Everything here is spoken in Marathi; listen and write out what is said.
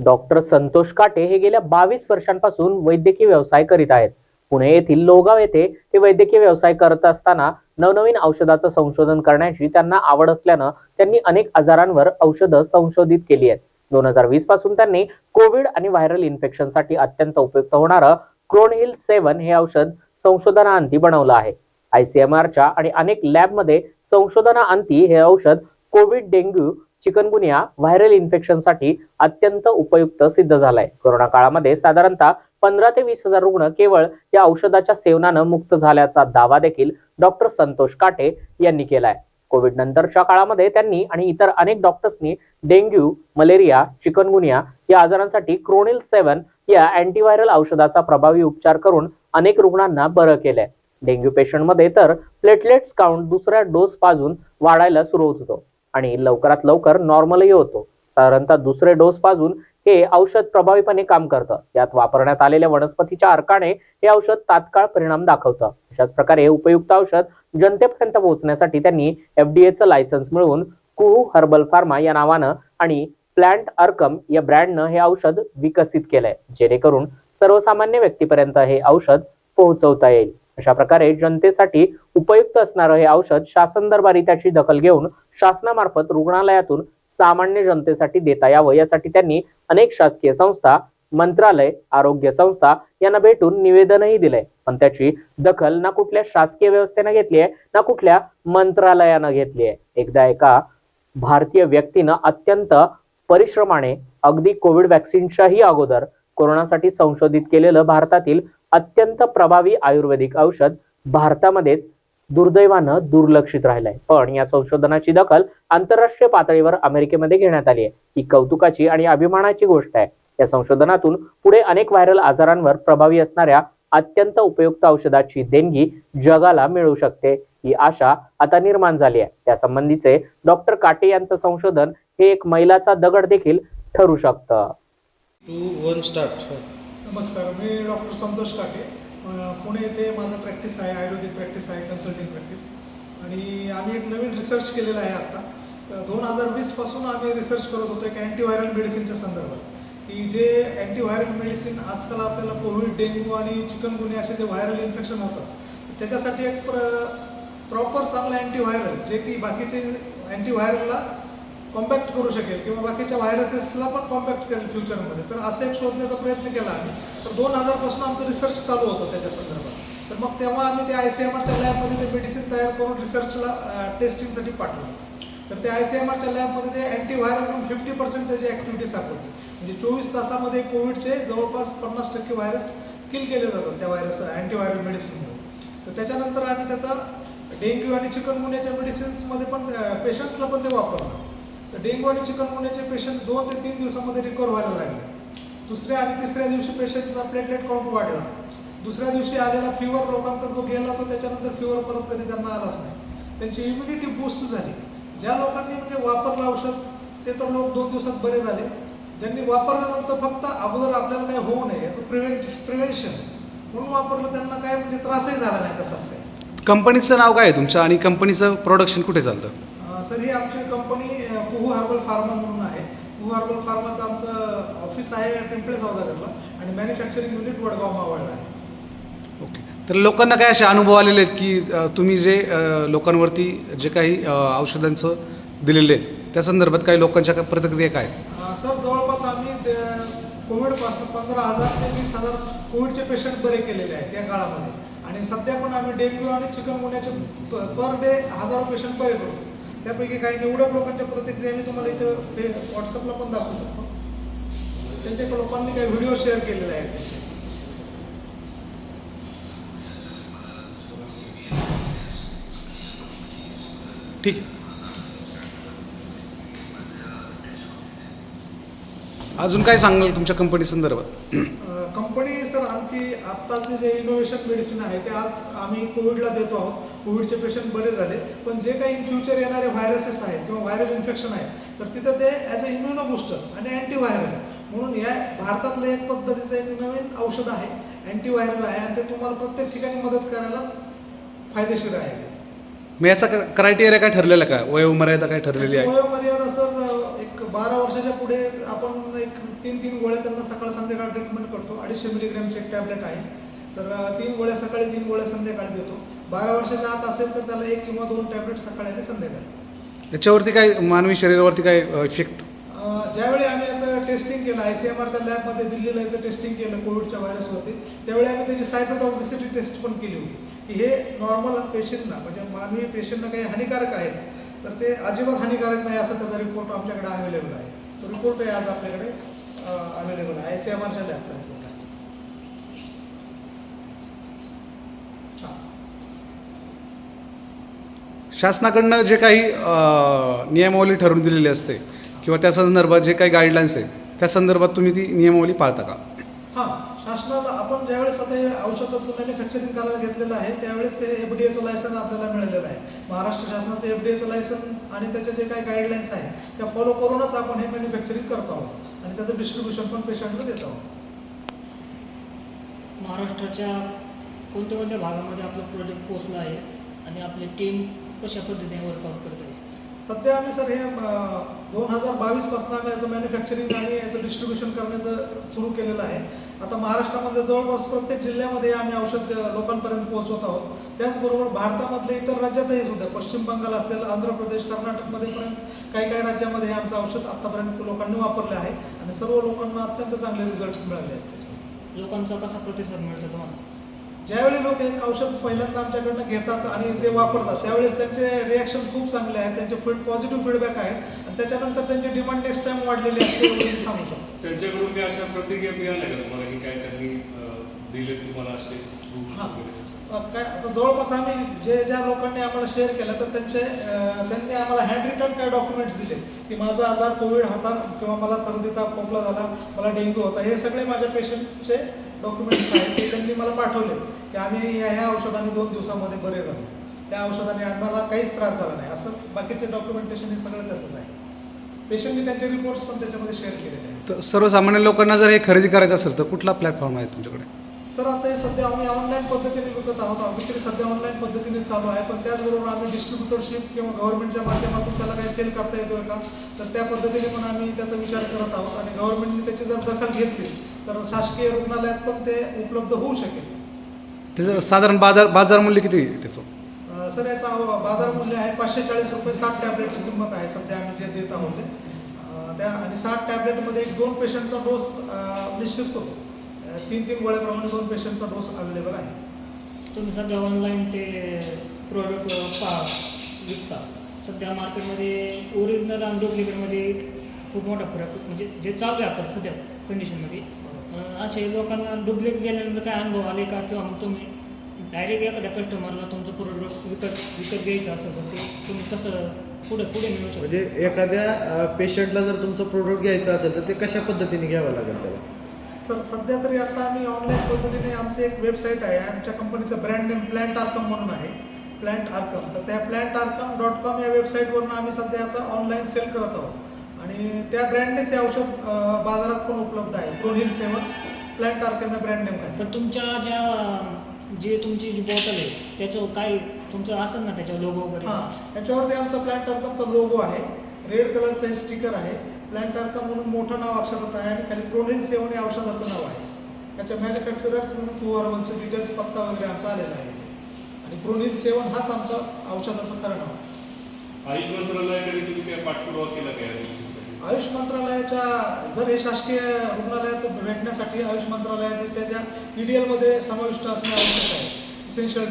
डॉक्टर संतोष काटे हे गेल्या बावीस वर्षांपासून वैद्यकीय व्यवसाय करीत आहेत. पुणे येथील लोगाव येथे ते वैद्यकीय व्यवसाय करत असताना नवनवीन औषधाचं संशोधन करण्याची त्यांना आवड असल्यानं त्यांनी अनेक आजारांवर औषधं संशोधित केली आहेत. दोन हजार वीसपासून त्यांनी कोविड आणि व्हायरल इन्फेक्शनसाठी अत्यंत उपयुक्त होणारं क्रोनहिल सेवन हे औषध संशोधनाअंती बनवलं आहे. आयसीएमआरच्या आणि अनेक लॅबमध्ये संशोधनाअंती हे औषध कोविड डेंग्यू चिकनगुनिया व्हायरल इन्फेक्शनसाठी अत्यंत उपयुक्त सिद्ध झालाय. कोरोना काळामध्ये साधारणतः पंधरा ते वीस हजार रुग्ण केवळ या औषधाच्या सेवनानं मुक्त झाल्याचा दावा देखील डॉक्टर संतोष काटे यांनी केलाय. कोविड नंतरच्या काळामध्ये त्यांनी आणि इतर अनेक डॉक्टर्सनी डेंग्यू मलेरिया चिकनगुनिया या आजारांसाठी क्रोनिल सेवन या अँटीव्हायरल औषधाचा प्रभावी उपचार करून अनेक रुग्णांना बरं केलंय. डेंग्यू पेशंटमध्ये तर प्लेटलेट्स काउंट दुसऱ्या डोस पाजून वाढायला सुरू होत होतो. आणि लवकरात लवकर नॉर्मलही होतो. साधारणतः दुसरे डोस पाजून हे औषध प्रभावीपणे काम करतं. यात वापरण्यात आलेल्या वनस्पतीच्या अर्काने हे औषध तात्काळ परिणाम दाखवतं. अशाच प्रकारे हे उपयुक्त औषध जनतेपर्यंत पोहोचण्यासाठी त्यांनी एफडीएचं लायसन्स मिळवून कुहू हर्बल फार्मा या नावानं आणि प्लॅन्ट अर्कम या ब्रँडनं हे औषध विकसित केलंय. जेणेकरून सर्वसामान्य व्यक्तीपर्यंत हे औषध पोहोचवता येईल. अशा प्रकारे जनतेसाठी उपयुक्त असणारं हे औषध शासन दरबारी त्याची दखल घेऊन शासनामार्फत रुग्णालयातून सामान्य जनतेसाठी देता यावं. यासाठी त्यांनी अनेक शासकीय संस्था मंत्रालय आरोग्य संस्था यांना भेटून निवेदनही दिलंय. पण त्याची दखल ना कुठल्या शासकीय व्यवस्थेनं घेतली आहे ना कुठल्या मंत्रालयानं घेतली आहे. एकदा एका भारतीय व्यक्तीनं अत्यंत परिश्रमाने अगदी कोविड वॅक्सिनच्याही अगोदर कोरोनासाठी संशोधित केलेलं भारतातील अत्यंत प्रभावी आयुर्वेदिक औषध भारतामध्येच दुर्दैवानं दुर्लक्षित राहिलंय. पण या संशोधनाची दखल आंतरराष्ट्रीय पातळीवर अमेरिकेमध्ये घेण्यात आली आहे. ही कौतुकाची आणि अभिमानाची गोष्ट आहे. या संशोधनातून पुढे अनेक व्हायरल आजारांवर प्रभावी असणाऱ्या अत्यंत उपयुक्त औषधाची देणगी जगाला मिळू शकते ही आशा आता निर्माण झाली आहे. त्या संबंधीचे डॉक्टर काटे यांचं संशोधन हे एक मैलाचा दगड देखील ठरू शकतं. Two one start. नमस्कार मी डॉक्टर संतोष काटे. पुणे येथे माझं प्रॅक्टिस आहे आयुर्वेदिक प्रॅक्टिस आहे कन्सल्टिंग प्रॅक्टिस आणि आम्ही एक नवीन रिसर्च केलेला आहे आत्ता दोन हजार वीसपासून आम्ही रिसर्च करत होतो एक अँटीव्हायरल मेडिसिनच्या संदर्भात. की जे अँटीव्हायरल मेडिसिन आजकाल आपल्याला कोविड डेंग्यू आणि चिकनगुनिया असे जे व्हायरल इन्फेक्शन होतात त्याच्यासाठी एक प्र प्रॉपर चांगलं अँटीव्हायरल जे की बाकीचे अँटीव्हायरलला कॉम्पॅक्ट करू शकेल किंवा बाकीच्या व्हायरसेसला पण कॉम्पॅक्ट करेल फ्युचरमध्ये तर असं एक शोधण्याचा प्रयत्न केला आम्ही. तर दोन हजारपासून आमचं रिसर्च चालू होतं त्याच्या संदर्भात. तर मग तेव्हा आम्ही ते आय सी एम आरच्या लॅबमध्ये ते मेडिसिन तयार करून रिसर्चला टेस्टिंगसाठी पाठवलं. तर ते आय सी एम आरच्या लॅबमध्ये ते अँटीव्हायरल म्हणून फिफ्टी पर्सेंट त्याची ॲक्टिव्हिटी सापडली. म्हणजे चोवीस तासामध्ये कोविडचे जवळपास पन्नास टक्के व्हायरस किल केले जातात त्या व्हायरस अँटीव्हायरल मेडिसिनमुळे तर त्याच्यानंतर आम्ही त्याचा डेंग्यू आणि चिकनगुन्याच्या मेडिसिन्समध्ये पण पेशंट्सला पण ते वापरलं. तर डेंग्यू आणि चिकनगुन्याचे पेशंट दोन ते तीन दिवसामध्ये रिकवर व्हायला लागले. दुसऱ्या आणि तिसऱ्या दिवशी पेशंटचा प्लेटलेट काउंट वाढला. दुसऱ्या दिवशी आलेला फिवर लोकांचा जो गेला तो त्याच्यानंतर फिवर परत कधी त्यांना आलाच नाही. त्यांची इम्युनिटी बूस्ट झाली. ज्या लोकांनी म्हणजे वापरलं औषध ते तर लोक दोन दिवसात बरे झाले. ज्यांनी वापरल्यानंतर फक्त अगोदर आपल्याला काही होऊ नये याचं प्रिव्हेंट प्रिव्हेन्शन म्हणून वापरलं त्यांना काय म्हणजे त्रासही झाला नाही तसाच काही. कंपनीचं नाव काय आहे तुमचं? आणि कंपनीचं प्रोडक्शन कुठे चालतं? सर ही आमची कंपनी कुहू हर्बल फार्मा म्हणून आहे. कुहू हर्बल फार्माचं आमचं ऑफिस आहे पिंपळे सौदागरला आणि मॅन्युफॅक्चरिंग युनिट वडगाव मावळला आहे. ओके. तर लोकांना काय असे अनुभव आलेले आहेत की अ, तुम्ही जे अ, लोकांवरती जे काही अ, औषधांचं दिलेले आहेत त्या संदर्भात काही लोकांच्या काय प्रतिक्रिया काय? आहेत? अ, सर जवळपास आम्ही कोविडपासून पंधरा हजार ते वीस हजार कोविडचे पेशंट बरे केलेले आहेत या काळामध्ये. आणि सध्या पण आम्ही डेंग्यू आणि चिकनगुन्याचे पर डे हजारो पेशंट बरे करतो त्यापैकी काही निवडक लोकांच्या प्रतिक्रिया मी तुम्हाला इथं पे व्हॉट्सअपला पण दाखवू शकतो. त्यांच्या लोकांनी काही व्हिडिओ शेअर केलेले आहेत. ठीक आहे. अजून काय सांगाल तुमच्या कंपनी संदर्भात? कंपनी सर आमची आत्ताचे जे इनोव्हेशन मेडिसिन आहे ते आज आम्ही कोविडला देतो आहोत. कोविडचे पेशंट बरे झाले. पण जे काही इन फ्युचर येणारे व्हायरसेस आहेत किंवा व्हायरल इन्फेक्शन आहेत तर तिथं ते ॲज अ इम्युनो बुस्टर आणि अँटीव्हायरल म्हणून या भारतातलं एक पद्धतीचं एक नवीन औषध आहे अँटीव्हायरल आहे आणि ते तुम्हाला प्रत्येक ठिकाणी मदत करायलाच फायदेशीर आहे. ते. मग याचा क्रायटेरिया काय ठरलेला का? वयोमर्यादा काय ठरलेली आहे? वयोमर्यादा सर एक बारा वर्षाच्या पुढे आपण एक तीन तीन गोळ्या त्यांना सकाळ संध्याकाळ ट्रीटमेंट करतो. अडीचशे मिलीग्रॅमची एक टॅबलेट आहे. तर तीन गोळ्या सकाळी तीन गोळ्या संध्याकाळी देतो. बारा वर्षाच्या आत असेल तर त्याला एक किंवा दोन टॅबलेट सकाळी आणि संध्याकाळी. याच्यावरती काय मानवी शरीरावरती काय इफेक्ट अं, ज्यावेळी आम्ही याचं टेस्टिंग केलं आय सी एम आरच्या लॅबमध्ये दिल्लीला याचं टेस्टिंग केलं कोविडच्या व्हायरसवरती त्यावेळी आम्ही त्याची सायटोटॉक्झिसिटी टेस्ट पण केली होती. की हे नॉर्मल पेशंटना म्हणजे मानवी पेशंटना काही हानिकारक आहे तर ते अजिबात हानिकारक नाही असा त्याचा रिपोर्ट आमच्याकडे अवेलेबल आहे. तो रिपोर्ट आहे आज आपल्याकडे अवेलेबल आहे. आय सी एम आरच्या लॅबचा रिपोर्ट आहे. हां. शासनाकडनं जे काही नियमावली ठरवून दिलेली असते किंवा त्या संदर्भात जे काही गाईडलाईन्स आहे त्या संदर्भात तुम्ही ती नियमावली पाळता का? शासनाला आपण ज्यावेळेस आता हे औषधाचं मॅन्युफॅक्चरिंग करायला घेतलेलं आहे त्यावेळेस हे एफ डी एचं लायसन आपल्याला मिळालेलं आहे. महाराष्ट्र शासनाचं एफ डी एचं लायसन आणि त्याचे जे काही गाईडलाईन्स आहेत त्या फॉलो करूनच आपण हे मॅन्युफॅक्चरिंग करतो आहोत. आणि त्याचं डिस्ट्रीब्युशन पण पेशंटला देत आहोत. महाराष्ट्राच्या कोणत्या कोणत्या भागामध्ये आपलं प्रोजेक्ट पोचला आहे आणि आपली टीम कशा पद्धतीने वर्कआउट करते सध्या आम्ही सर हे दोन हजार बावीसपासून आम्ही याचं मॅन्युफॅक्चरिंग आणि याचं डिस्ट्रीब्युशन करण्याचं सुरू केलेलं आहे. आता महाराष्ट्रामध्ये जवळपास प्रत्येक जिल्ह्यामध्ये आम्ही औषध लोकांपर्यंत पोहोचवत आहोत. त्याचबरोबर भारतामधले इतर राज्यातही सुद्धा पश्चिम बंगाल असेल आंध्र प्रदेश कर्नाटकमध्ये पर्यंत काही काही राज्यामध्ये हे आमचं औषध आत्तापर्यंत लोकांनी वापरले आहे आणि सर्व लोकांना अत्यंत चांगले रिझल्ट्स मिळाले आहेत त्याचे. लोकांचा कसा प्रतिसाद मिळतो तुम्हाला? ज्यावेळी लोक एक औषध पहिल्यांदा आमच्याकडनं घेतात आणि ते वापरतात त्यावेळेस त्यांचे रिॲक्शन खूप चांगले आहेत त्यांचे फीड पॉझिटिव्ह फीडबॅक आहेत आणि त्याच्यानंतर त्यांची डिमांड नेक्स्ट टाइम वाढलेली असते मी सांगू शकतो. त्यांच्याकडून काही अशा प्रतिक्रिया मिळाल्या का तुम्हाला की काय त्यांनी दिले तुम्हाला असे काय आता जवळपास आम्ही जे ज्या लोकांनी आम्हाला शेअर केलं तर त्यांचे त्यांनी आम्हाला हँड रिटर्न काय डॉक्युमेंट्स दिले की माझा आजार कोविड होता किंवा मला सर्दी ताप खोकला झाला मला डेंग्यू होता हे सगळे माझ्या पेशंटचे डॉक्युमेंट्स आहेत ते त्यांनी मला पाठवले की आम्ही ह्या ह्या औषधाने दोन दिवसामध्ये बरे झालो. त्या औषधाने आम्हाला काहीच त्रास झाला नाही असं बाकीचे डॉक्युमेंटेशन हे सगळं त्याचंच आहे. पेशंटनी त्यांचे रिपोर्ट्स पण त्याच्यामध्ये शेअर केलेले आहेत. तर सर्वसामान्य लोकांना जर हे खरेदी करायचं असेल तर कुठला प्लॅटफॉर्म आहे तुमच्याकडे? सर आता हे सध्या आम्ही ऑनलाईन पद्धतीने विकत आहोत. विक्री सध्या ऑनलाईन पद्धतीने चालू आहे पण त्याचबरोबर आम्ही डिस्ट्रीब्युटरशिप किंवा गव्हर्नमेंटच्या माध्यमातून त्याला काही सेल करता येतोय का? तर त्या पद्धतीने पण आम्ही त्याचा विचार करत आहोत आणि गव्हर्नमेंटने त्याची जर दखल घेतली तर शासकीय रुग्णालयात पण ते उपलब्ध होऊ शकेल. त्याचं साधारण बाजार बाजार मूल्य किती आहे त्याचं? सर याचा बाजार मूल्य आहे पाचशे चाळीस रुपये साठ टॅबलेटची किंमत आहे सध्या आम्ही जे देत आहोत ते. त्या आणि साठ टॅबलेटमध्ये एक दोन पेशंटचा डोस निश्चित करतो तीन तीन गोळ्याप्रमाणे दोन पेशंटचा डोस अवेलेबल आहे. तुम्ही सध्या ऑनलाईन ते प्रोडक्ट पा विकता. सध्या मार्केटमध्ये ओरिजिनल आणि डुप्लिकेटमध्ये खूप मोठा फरक म्हणजे जे चालू आहे आता सध्या कंडिशनमध्ये असे लोकांना डुप्लिकेट गेल्यानंतर काय अनुभव आले का? किंवा मग तुम्ही डायरेक्ट एखाद्या कस्टमरला तुमचं प्रोडक्ट विकत विकत घ्यायचं असेल तर ते तुम्ही कसं पुढे पुढे मिळू शकता? म्हणजे एखाद्या पेशंटला जर तुमचं प्रोडक्ट घ्यायचं असेल तर ते कशा पद्धतीने घ्यावं लागेल त्याला? सर सध्या तरी आता आम्ही ऑनलाईन पद्धतीने आमचं एक वेबसाईट आहे. आमच्या कंपनीचं ब्रँड नेम प्लॅन्ट आर्कम म्हणून आहे. प्लॅन्ट आर्कम तर त्या प्लॅन्ट आर्कम डॉट कॉम या वेबसाईटवरून आम्ही सध्या याचं ऑनलाईन सेल करत आहोत. आणि त्या ब्रँडनेच हे औषध अं, बाजारात पण उपलब्ध आहे. प्रोहिल सेवन प्लॅन्ट आर्कम या ब्रँड नेम आहे. पण तुमच्या ज्या जे तुमची जी बॉटल आहे त्याचं काय तुमचं असेल ना त्याच्यावर लोगो वगैरे? हां याच्यावरती आमचा प्लॅन्ट आर्कमचा लोगो आहे. रेड कलरचं हे स्टिकर आहे. प्लॅन्ट आर्कम म्हणून मोठं नाव अक्षरात आहे आणि खाली प्रोलिन सेवन या औषधाचं नाव आहे. याच्या मॅन्युफॅक्चरर्स म्हणून टू डिटेल्स पत्ता वगैरे आमचा आलेला आहे आणि प्रोलिन सेवन हाच आमचा औषधाचं खरं नाव आहे. आयुष मंत्रालयाकडे तुम्ही काय पाठपुरावा केला का या गोष्टीसाठी आयुष मंत्रालयाच्या जर हे शासकीय रुग्णालयात भेटण्यासाठी आयुष मंत्रालयाने त्याच्या ई डी एलमध्ये समाविष्ट असणे आवश्यक आहे. इसेन्शियल